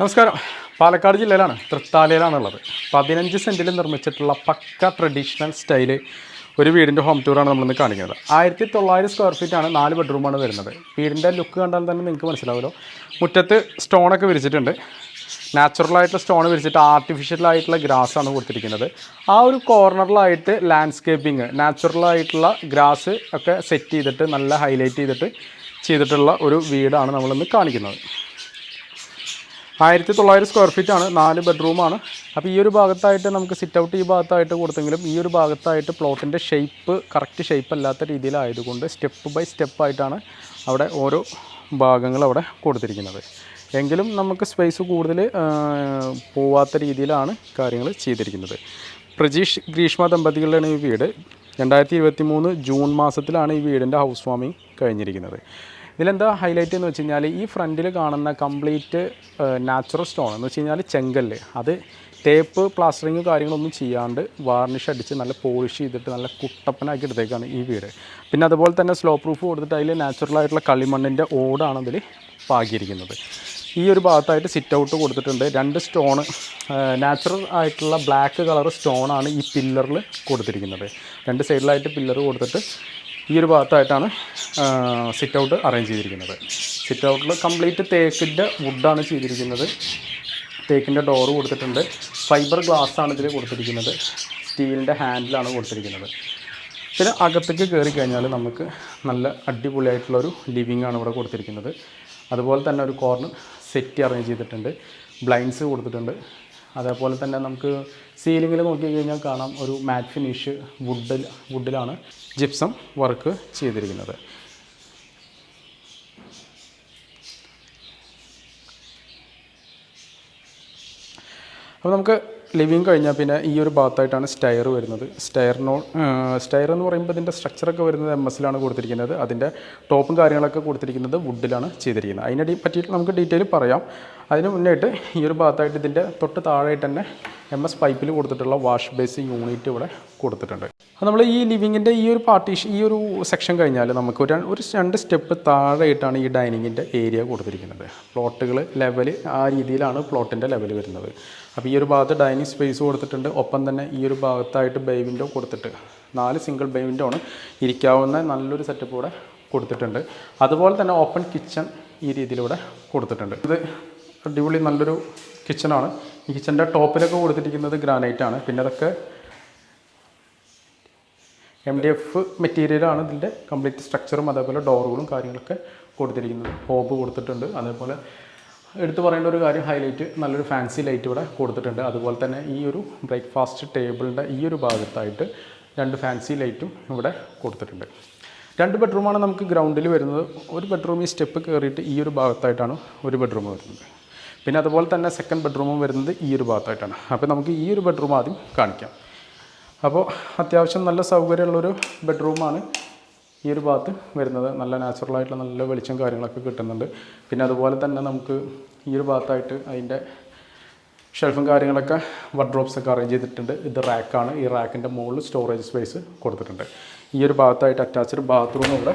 നമസ്കാരം. പാലക്കാട് ജില്ലയിലാണ് തൃത്താലയിലാണുള്ളത്. പതിനഞ്ച് സെന്റിൽ നിർമ്മിച്ചിട്ടുള്ള പക്ക ട്രഡീഷണൽ സ്റ്റൈൽ ഒരു വീടിന്റെ ഹോം ടൂറാണ് നമ്മളിന്ന് കാണിക്കുന്നത്. ആയിരത്തി തൊള്ളായിരം സ്ക്വയർ ഫീറ്റ് ആണ് നാല് ബെഡ്റൂമാണ് വരുന്നത്. വീടിന്റെ ലുക്ക് കണ്ടാൽ തന്നെ നിങ്ങൾക്ക് മനസ്സിലാവുമല്ലോ. മുറ്റത്ത് സ്റ്റോണൊക്കെ വിരിച്ചിട്ടുണ്ട്. നാച്ചുറലായിട്ടുള്ള സ്റ്റോൺ വിരിച്ചിട്ട് ഗ്രാസ് ആണ് കൊടുത്തിരിക്കുന്നത്. ആ ഒരു കോർണറിലായിട്ട് ലാൻഡ്സ്കേപ്പിംഗ് നാച്ചുറലായിട്ടുള്ള ഗ്രാസ് ഒക്കെ സെറ്റ് ചെയ്തിട്ട് നല്ല ഹൈലൈറ്റ് ചെയ്തിട്ട് ചെയ്തിട്ടുള്ള ഒരു വീടാണ് നമ്മളിന്ന് കാണിക്കുന്നത്. ആയിരത്തി തൊള്ളായിരം സ്ക്വയർ ഫീറ്റ് ആണ് നാല് ബെഡ്റൂമാണ് അപ്പോൾ ഈ ഒരു ഭാഗത്തായിട്ട് നമുക്ക് സിറ്റ് ഔട്ട് ഈ ഭാഗത്തായിട്ട് കൊടുത്തെങ്കിലും ഈ ഒരു ഭാഗത്തായിട്ട് പ്ലോട്ടിന്റെ ഷേപ്പ് കറക്റ്റ് ഷേപ്പ് അല്ലാത്ത രീതിയിലായതുകൊണ്ട് സ്റ്റെപ്പ് ബൈ സ്റ്റെപ്പ് ആയിട്ടാണ് അവിടെ ഓരോ ഭാഗങ്ങൾ അവിടെ കൊടുത്തിരിക്കുന്നത്. എങ്കിലും നമുക്ക് സ്പേസ് കൂടുതൽ പോവാത്ത രീതിയിലാണ് കാര്യങ്ങൾ ചെയ്തിരിക്കുന്നത്. പ്രജീഷ് ഗ്രീഷ്മ ദമ്പതികളുടെയാണ് ഈ വീട്. രണ്ടായിരത്തി ഇരുപത്തി മൂന്ന് ജൂൺ മാസത്തിലാണ് ഈ വീടിന്റെ ഹൗസ് വാമിങ് കഴിഞ്ഞിരിക്കുന്നത്. ഇതിലെന്താ ഹൈലൈറ്റ് എന്ന് വെച്ച് കഴിഞ്ഞാൽ ഈ ഫ്രണ്ടിൽ കാണുന്ന കംപ്ലീറ്റ് നാച്ചുറൽ സ്റ്റോൺ എന്ന് വെച്ച് കഴിഞ്ഞാൽ ചെങ്കല്ല്. അത് തേപ്പ് പ്ലാസ്റ്ററിങ് കാര്യങ്ങളൊന്നും ചെയ്യാണ്ട് വാർണിഷ് അടിച്ച് നല്ല പോളിഷ് ചെയ്തിട്ട് നല്ല കുട്ടപ്പനാക്കി എടുത്തേക്കാണ് ഈ വീട്. പിന്നെ അതുപോലെ തന്നെ സ്ലോ പ്രൂഫ് കൊടുത്തിട്ട് അതിൽ നാച്ചുറൽ ആയിട്ടുള്ള കളിമണ്ണിന്റെ ഓടാണ് അതിൽ പാകിയിരിക്കുന്നത്. ഈ ഒരു ഭാഗത്തായിട്ട് സിറ്റ് ഔട്ട് കൊടുത്തിട്ടുണ്ട്. രണ്ട് സ്റ്റോണ് നാച്ചുറൽ ആയിട്ടുള്ള ബ്ലാക്ക് കളർ സ്റ്റോണാണ് ഈ പില്ലറിൽ കൊടുത്തിരിക്കുന്നത്. രണ്ട് സൈഡിലായിട്ട് പില്ലർ കൊടുത്തിട്ട് ഈ ഒരു ഭാഗത്തായിട്ടാണ് സിറ്റ് ഔട്ട് അറേഞ്ച് ചെയ്തിരിക്കുന്നത്. സിറ്റ് ഔട്ടിൽ കംപ്ലീറ്റ് തേക്കിന്റെ വുഡാണ് ചെയ്തിരിക്കുന്നത്. തേക്കിന്റെ ഡോറ് കൊടുത്തിട്ടുണ്ട്. ഫൈബർ ഗ്ലാസ് ആണ് ഇതിൽ കൊടുത്തിരിക്കുന്നത്. സ്റ്റീലിന്റെ ഹാൻഡിലാണ് കൊടുത്തിരിക്കുന്നത്. പിന്നെ അകത്തേക്ക് കയറി കഴിഞ്ഞാൽ നമുക്ക് നല്ല അടിപൊളിയായിട്ടുള്ളൊരു ലിവിങ് ആണ് ഇവിടെ കൊടുത്തിരിക്കുന്നത്. അതുപോലെ തന്നെ ഒരു കോർണർ സെറ്റ് അറേഞ്ച് ചെയ്തിട്ടുണ്ട്. ബ്ലൈൻഡ്സ് കൊടുത്തിട്ടുണ്ട്. അതേപോലെ തന്നെ നമുക്ക് സീലിങ്ങിൽ നോക്കി കഴിഞ്ഞാൽ കാണാം ഒരു മാറ്റ് ഫിനിഷ് വുഡിൽ വുഡിലാണ് ജിപ്സം വർക്ക് ചെയ്തിരിക്കുന്നത്. അപ്പോൾ നമുക്ക് ലിവിങ് കഴിഞ്ഞാൽ പിന്നെ ഈ ഒരു ഭാഗത്തായിട്ടാണ് സ്റ്റയർ വരുന്നത്. സ്റ്റയറിനോ സ്റ്റയർ എന്ന് പറയുമ്പോൾ ഇതിന്റെ സ്ട്രക്ചറൊക്കെ വരുന്നത് എം എസിലാണ് കൊടുത്തിരിക്കുന്നത്. അതിന്റെ ടോപ്പും കാര്യങ്ങളൊക്കെ കൊടുത്തിരിക്കുന്നത് വുഡിലാണ് ചെയ്തിരിക്കുന്നത്. അതിനെ പറ്റിയിട്ട് നമുക്ക് ഡീറ്റെയിൽ പറയാം. അതിന് മുന്നേയിട്ട് ഈ ഒരു ഭാഗത്തായിട്ട് ഇതിന്റെ തൊട്ട് താഴെയായിട്ട് തന്നെ എം എസ് പൈപ്പിൽ കൊടുത്തിട്ടുള്ള വാഷ് ബേസ് യൂണിറ്റ് ഇവിടെ കൊടുത്തിട്ടുണ്ട്. അപ്പോൾ നമ്മൾ ഈ ലിവിങ്ങിന്റെ ഈ ഒരു പാർട്ടീഷൻ ഈ ഒരു സെക്ഷൻ കഴിഞ്ഞാൽ നമുക്ക് ഒരു ഒരു രണ്ട് സ്റ്റെപ്പ് താഴെയായിട്ടാണ് ഈ ഡൈനിങ്ങിന്റെ ഏരിയ കൊടുത്തിരിക്കുന്നത്. പ്ലോട്ടുകൾ ലെവൽ ആ രീതിയിലാണ് പ്ലോട്ടിന്റെ ലെവൽ വരുന്നത്. അപ്പോൾ ഈ ഒരു ഭാഗത്ത് ഡൈനിങ് സ്പേസ് കൊടുത്തിട്ടുണ്ട്. ഒപ്പം തന്നെ ഈ ഒരു ഭാഗത്തായിട്ട് ബേ വിൻഡോ കൊടുത്തിട്ട് നാല് സിംഗിൾ ബേ വിൻഡോ ആണ് ഇരിക്കാവുന്ന നല്ലൊരു സെറ്റപ്പ് ഇവിടെ കൊടുത്തിട്ടുണ്ട്. അതുപോലെ തന്നെ ഓപ്പൺ കിച്ചൺ ഈ രീതിയിലൂടെ കൊടുത്തിട്ടുണ്ട്. ഇത് അടിപൊളി നല്ലൊരു കിച്ചണാണ് ഈ കിച്ചന്റെ ടോപ്പിലൊക്കെ കൊടുത്തിരിക്കുന്നത് ഗ്രാനൈറ്റ് ആണ്. പിന്നെ അതൊക്കെ എം ഡി എഫ് മെറ്റീരിയലാണ് ഇതിന്റെ കംപ്ലീറ്റ് സ്ട്രക്ചറും അതേപോലെ ഡോറുകളും കാര്യങ്ങളൊക്കെ കൊടുത്തിരിക്കുന്നത്. ഹോബ് കൊടുത്തിട്ടുണ്ട്. അതേപോലെ എടുത്തു പറയേണ്ട ഒരു കാര്യം ഹൈലൈറ്റ് നല്ലൊരു ഫാൻസി ലൈറ്റ് ഇവിടെ കൊടുത്തിട്ടുണ്ട്. അതുപോലെ തന്നെ ഈ ഒരു ബ്രേക്ക്ഫാസ്റ്റ് ടേബിളിന്റെ ഈ ഒരു ഭാഗത്തായിട്ട് രണ്ട് ഫാൻസി ലൈറ്റും ഇവിടെ കൊടുത്തിട്ടുണ്ട്. രണ്ട് ബെഡ്റൂമാണ് നമുക്ക് ഗ്രൗണ്ടിൽ വരുന്നത്. ഒരു ബെഡ്റൂം ഈ സ്റ്റെപ്പ് കയറിയിട്ട് ഈ ഒരു ഭാഗത്തായിട്ടാണ് ഒരു ബെഡ്റൂം വരുന്നത്. പിന്നെ അതുപോലെ തന്നെ സെക്കൻഡ് ബെഡ്റൂമും വരുന്നത് ഈ ഒരു ഭാഗത്തായിട്ടാണ്. അപ്പോൾ നമുക്ക് ഈ ഒരു ബെഡ്റൂം ആദ്യം കാണിക്കാം. അപ്പോൾ അത്യാവശ്യം നല്ല സൗകര്യമുള്ളൊരു ബെഡ്റൂമാണ് ഈ ഒരു ഭാഗത്ത് വരുന്നത്. നല്ല നാച്ചുറൽ ആയിട്ടുള്ള നല്ല വെളിച്ചം കാര്യങ്ങളൊക്കെ കിട്ടുന്നുണ്ട്. പിന്നെ അതുപോലെ തന്നെ നമുക്ക് ഈ ഒരു ഭാഗത്തായിട്ട് അതിന്റെ ഷെൽഫും കാര്യങ്ങളൊക്കെ വഡ്രോപ്സ് ഒക്കെ അറേഞ്ച് ചെയ്തിട്ടുണ്ട്. ഇത് റാക്കാണ് ഈ റാക്കിന്റെ മുകളിൽ സ്റ്റോറേജ് സ്പേസ് കൊടുത്തിട്ടുണ്ട്. ഈ ഒരു ഭാഗത്തായിട്ട് അറ്റാച്ച്ഡ് ബാത്റൂം ഇവിടെ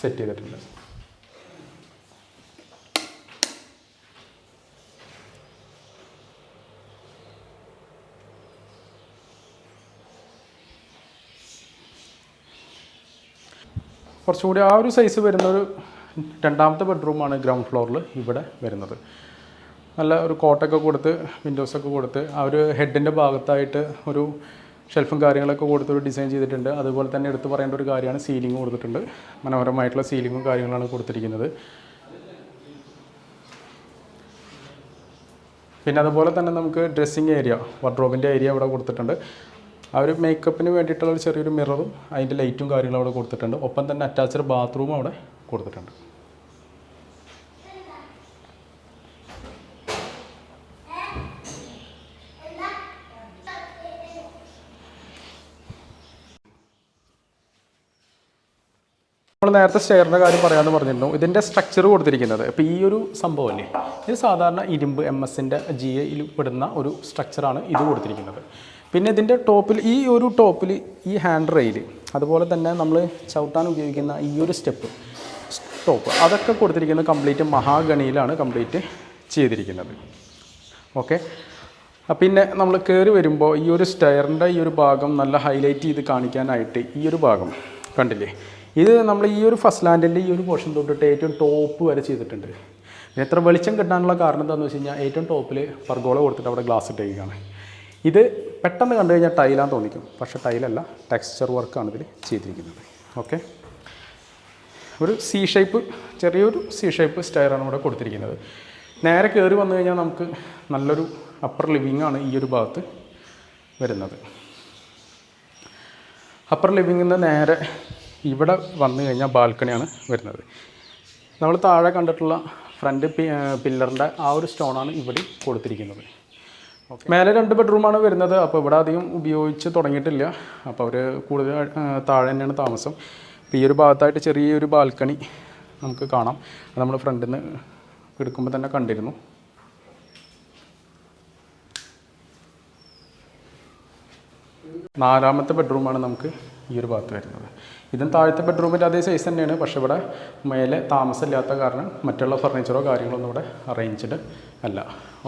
സെറ്റ് ചെയ്തിട്ടുണ്ട്. കുറച്ചും കൂടി ആ ഒരു സൈസ് വരുന്ന ഒരു രണ്ടാമത്തെ ബെഡ്റൂമാണ് ഗ്രൗണ്ട് ഫ്ലോറിൽ ഇവിടെ വരുന്നത്. നല്ല ഒരു കോട്ടൊക്കെ കൊടുത്ത് വിൻഡോസൊക്കെ കൊടുത്ത് ആ ഒരു ഹെഡിന്റെ ഭാഗത്തായിട്ട് ഒരു ഷെൽഫും കാര്യങ്ങളൊക്കെ കൊടുത്ത് ഒരു ഡിസൈൻ ചെയ്തിട്ടുണ്ട്. അതുപോലെ തന്നെ എടുത്തു പറയേണ്ട ഒരു കാര്യമാണ് സീലിംഗ് കൊടുത്തിട്ടുണ്ട്. മനോഹരമായിട്ടുള്ള സീലിങ്ങും കാര്യങ്ങളാണ് കൊടുത്തിരിക്കുന്നത്. പിന്നെ അതുപോലെ തന്നെ നമുക്ക് ഡ്രസ്സിങ് ഏരിയ വഡ്രോബിന്റെ ഏരിയ ഇവിടെ കൊടുത്തിട്ടുണ്ട്. ആ ഒരു മേക്കപ്പിന് വേണ്ടിയിട്ടുള്ള ഒരു ചെറിയൊരു മിററും അതിന്റെ ലൈറ്റും കാര്യങ്ങളും അവിടെ കൊടുത്തിട്ടുണ്ട്. ഒപ്പം തന്നെ അറ്റാച്ച്ഡ് ബാത്റൂമും അവിടെ കൊടുത്തിട്ടുണ്ട്. നമ്മൾ നേരത്തെ സ്റ്റെയറിന്റെ കാര്യം പറയാമെന്ന് പറഞ്ഞിരുന്നു. ഇതിന്റെ സ്ട്രക്ചർ കൊടുത്തിരിക്കുന്നത്. ഇപ്പോൾ ഈ ഒരു സംഭവമല്ലേ ഇത് സാധാരണ ഇരുമ്പ് എം എസിന്റെ ജി എയിൽ പെടുന്ന ഒരു സ്ട്രക്ചറാണ് ഇത് കൊടുത്തിരിക്കുന്നത്. പിന്നെ ഇതിന്റെ ടോപ്പിൽ ഈ ഒരു ടോപ്പിൽ ഈ ഹാൻഡ് റെയിൽ അതുപോലെ തന്നെ നമ്മൾ ചവിട്ടാൻ ഉപയോഗിക്കുന്ന ഈ ഒരു സ്റ്റെപ്പ് ടോപ്പ് അതൊക്കെ കൊടുത്തിരിക്കുന്നത് കംപ്ലീറ്റ് മഹാഗണിയിലാണ് കംപ്ലീറ്റ് ചെയ്തിരിക്കുന്നത്. ഓക്കെ പിന്നെ നമ്മൾ കയറി വരുമ്പോൾ ഈ ഒരു സ്റ്റയറിന്റെ ഈ ഒരു ഭാഗം നല്ല ഹൈലൈറ്റ് ചെയ്ത് കാണിക്കാനായിട്ട് ഈ ഒരു ഭാഗം കണ്ടില്ലേ? ഇത് നമ്മൾ ഈ ഒരു ഫസ്റ്റ് ലാൻഡിന്റെ ഈ ഒരു പോർഷൻ തൊട്ടിട്ട് ഏറ്റവും ടോപ്പ് വരെ ചെയ്തിട്ടുണ്ട്. പിന്നെ എത്ര വെളിച്ചം കിട്ടാനുള്ള കാരണം എന്താണെന്ന് വെച്ച് കഴിഞ്ഞാൽ ഏറ്റവും ടോപ്പിൽ പർഗോള കൊടുത്തിട്ട് അവിടെ ഗ്ലാസ് ഇട്ടേക്കാണ്. ഇത് പെട്ടെന്ന് കണ്ടു കഴിഞ്ഞാൽ ടൈലാന്ന് തോന്നിക്കും. പക്ഷേ ടൈലല്ല ടെക്സ്ചർ വർക്കാണ് ഇതിൽ ചെയ്തിരിക്കുന്നത്. ഓക്കെ? ഒരു സി ഷേപ്പ് ചെറിയൊരു സി ഷേപ്പ് സ്റ്റയറാണ് ഇവിടെ കൊടുത്തിരിക്കുന്നത്. നേരെ കയറി വന്നു കഴിഞ്ഞാൽ നമുക്ക് നല്ലൊരു അപ്പർ ലിവിങ് ആണ് ഈ ഒരു ഭാഗത്ത് വരുന്നത്. അപ്പർ ലിവിങ്ങിൽ നിന്ന് നേരെ ഇവിടെ വന്നു കഴിഞ്ഞാൽ ബാൽക്കണിയാണ് വരുന്നത്. നമ്മൾ താഴെ കണ്ടിട്ടുള്ള ഫ്രണ്ട് പില്ലറിന്റെ ആ ഒരു സ്റ്റോണാണ് ഇവിടെ കൊടുത്തിരിക്കുന്നത്. മേലെ രണ്ട് ബെഡ്റൂമാണ് വരുന്നത്. അപ്പോൾ ഇവിടെ അധികം ഉപയോഗിച്ച് തുടങ്ങിയിട്ടില്ല. അപ്പോൾ അവർ കൂടുതൽ താഴെ തന്നെയാണ് താമസം. അപ്പോൾ ഈ ഒരു ഭാഗത്തായിട്ട് ചെറിയൊരു ബാൽക്കണി നമുക്ക് കാണാം. അത് നമ്മൾ ഫ്രണ്ടിൽ നിന്ന് എടുക്കുമ്പോൾ തന്നെ കണ്ടിരുന്നു. നാലാമത്തെ ബെഡ്റൂമാണ് നമുക്ക് ഈ ഒരു ഭാഗത്ത് വരുന്നത്. ഇതും താഴത്തെ ബെഡ്റൂമിന്റെ അതേ സൈസ് തന്നെയാണ്. പക്ഷേ ഇവിടെ മേലെ താമസമില്ലാത്ത കാരണം മറ്റുള്ള ഫർണിച്ചറോ കാര്യങ്ങളൊന്നും ഇവിടെ അറേഞ്ച്ഡ് അല്ല.